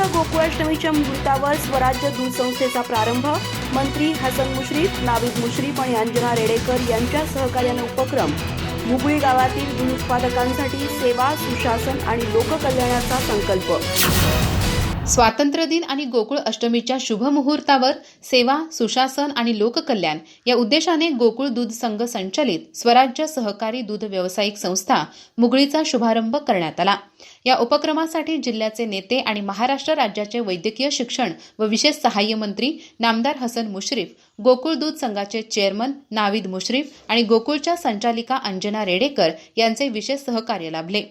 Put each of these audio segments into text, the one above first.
इथं गोकुळाष्टमीच्या मुहूर्तावर स्वराज्य दूध संस्थेचा प्रारंभ. मंत्री हसन मुश्रीफ नाविद मुश्रीफ आणि अंजना रेडेकर यांच्या सहकार्याने उपक्रम. मुगळी गावातील दूध उत्पादकांसाठी सेवा सुशासन आणि लोककल्याणाचा संकल्प. स्वातंत्र्य दिन आणि गोकुळ अष्टमीच्या शुभ मुहूर्तावर सेवा सुशासन आणि लोककल्याण या उद्देशाने गोकुळ दूध संघ संचलित स्वराज्य सहकारी दूध व्यावसायिक संस्था मुगळीचा शुभारंभ करण्यात आला. या उपक्रमासाठी जिल्ह्याचे नेते आणि महाराष्ट्र राज्याचे वैद्यकीय शिक्षण व विशेष सहाय्य मंत्री नामदार हसन मुश्रीफ गोकुळ दूध संघाचे चेअरमन नाविद मुश्रीफ आणि गोकुळच्या संचालिका अंजना रेडेकर यांचे विशेष सहकार्य लाभले.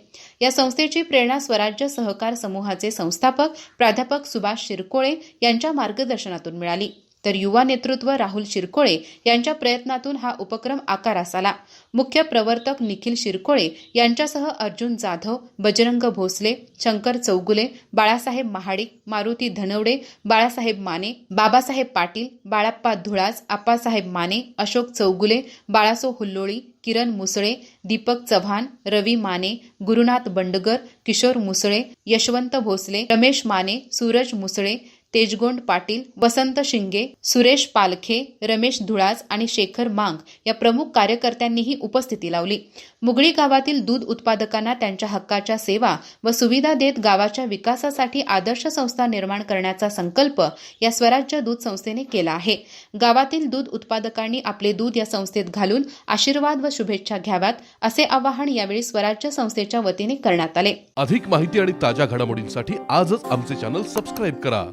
या संस्थेची प्रेरणा स्वराज्य सहकार समूहाचे संस्थापक प्राध्यापक सुभाष शिरकोळे यांच्या मार्गदर्शनातून मिळाली. तर युवा नेतृत्व राहुल शिरकोळे यांच्या प्रयत्नातून हा उपक्रम आकारास आला. मुख्य प्रवर्तक निखिल शिरकोळे यांच्यासह अर्जुन जाधव बजरंग भोसले शंकर चौगुले बाळासाहेब महाडिक मारुती धनवडे बाळासाहेब माने बाबासाहेब पाटील बाळाप्पा धुळास आप्पासाहेब माने अशोक चौगुले बाळासो हुल्लोळी किरण मुसळे दीपक चव्हाण रवी माने गुरुनाथ बंडगर किशोर मुसळे यशवंत भोसले रमेश माने सूरज मुसळे तेजगोंड पाटील वसंत शिंगे सुरेश पालखे रमेश धुळाज आणि शेखर मांग या प्रमुख कार्यकर्त्यांनीही उपस्थिती लावली. मुगळी गावातील दूध उत्पादकांना त्यांच्या हक्काच्या सेवा व सुविधा देत गावाच्या विकासासाठी आदर्श संस्था निर्माण करण्याचा संकल्प या स्वराज्य दूध संस्थेने केला आहे. गावातील दूध उत्पादकांनी आपले दूध या संस्थेत घालून आशीर्वाद व शुभेच्छा घ्याव्यात असे आवाहन यावेळी स्वराज्य संस्थेच्या वतीने करण्यात आले. अधिक माहिती आणि ताज्या घडामोडींसाठी आजच आमचे चॅनल सबस्क्राईब करा.